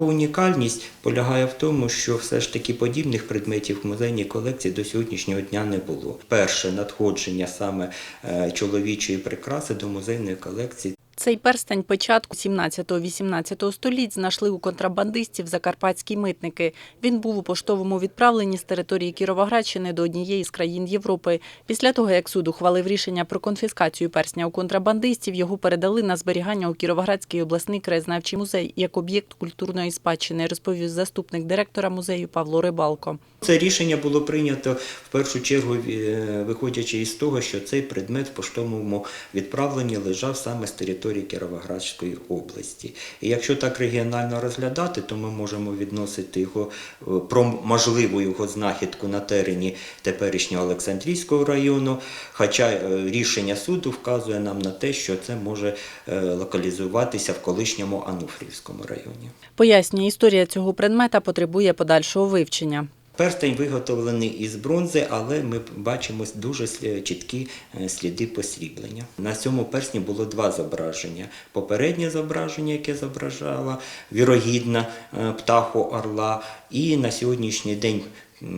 Унікальність полягає в тому, що все ж таки подібних предметів в музейній колекції до сьогоднішнього дня не було. Перше надходження саме е, чоловічої прикраси до музейної колекції Цей перстень початку 17-18 століть знайшли у контрабандистів закарпатські митники. Він був у поштовому відправленні з території Кіровоградщини до однієї з країн Європи. Після того, як суд ухвалив рішення про конфіскацію персня у контрабандистів, його передали на зберігання у Кіровоградський обласний краєзнавчий музей як об'єкт культурної спадщини, розповів заступник директора музею Павло Рибалко. Це рішення було прийнято в першу чергу, е, виходячи із того, що цей предмет в поштовому відправленні лежав саме з території Кіровоградської області. І якщо так регіонально розглядати, то ми можемо відносити його е, про можливу його знахідку на терені теперішнього Олександрійського району. Хоча е, рішення суду вказує нам на те, що це може е, локалізуватися в колишньому Ануфрівському районі. Пояснює, історія цього предмета потребує подальшого вивчення. Перстень виготовлений із бронзи, але ми бачимо дуже чіткі е, сліди посріблення. На цьому персні було два зображення. Попереднє зображення, яке зображало вірогідно е, птаху орла, і на сьогоднішній день.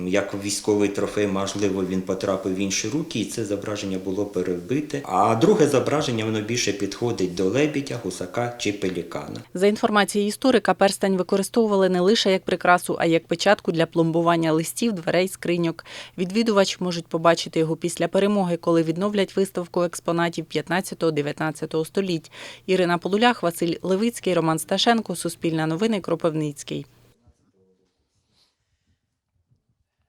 Як військовий трофей, можливо, він потрапив в інші руки, і це зображення було перебите. А друге зображення воно більше підходить до лебідя, гусака чи пелікана. За інформацією історика, перстень використовували не лише як прикрасу, а як печатку для пломбування листів, дверей, скриньок. Відвідувач можуть побачити його після перемоги, коли відновлять виставку експонатів 15-19 століть. Ірина Полулях, Василь Левицький, Роман Сташенко, Суспільне новини, Кропивницький.